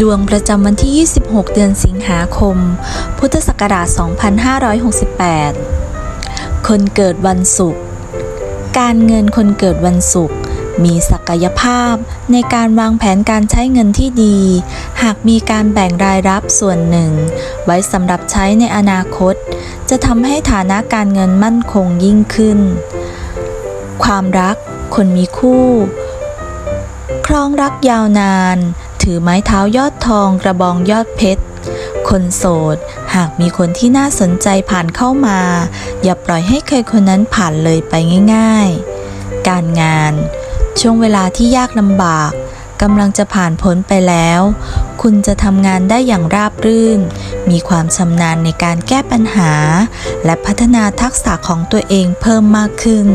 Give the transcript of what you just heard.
ดวงประจำวันที่ 26 เดือนสิงหาคม พุทธศักราช 2568 คนเกิดวันศุกร์ การเงินคนเกิดวันศุกร์มีศักยภาพในการวางแผนการใช้เงินที่ดี หากมีการแบ่งรายรับส่วนหนึ่ง ไว้สำหรับใช้ในอนาคต จะทำให้ฐานะการเงินมั่นคงยิ่งขึ้น ความรัก คนมีคู่ ครองรักยาวนาน ถือไม้เท้ายอดทองกระบองยอดเพชร คนโสด หากมีคนที่น่าสนใจผ่านเข้ามา อย่าปล่อยให้ใครคนนั้นผ่านเลยไปง่าย ๆ การงาน ช่วงเวลาที่ยากลำบากกำลังจะผ่านพ้นไปแล้ว คุณจะทำงานได้อย่างราบรื่น มีความชำนาญในการแก้ปัญหา และพัฒนาทักษะของตัวเองเพิ่มมากขึ้น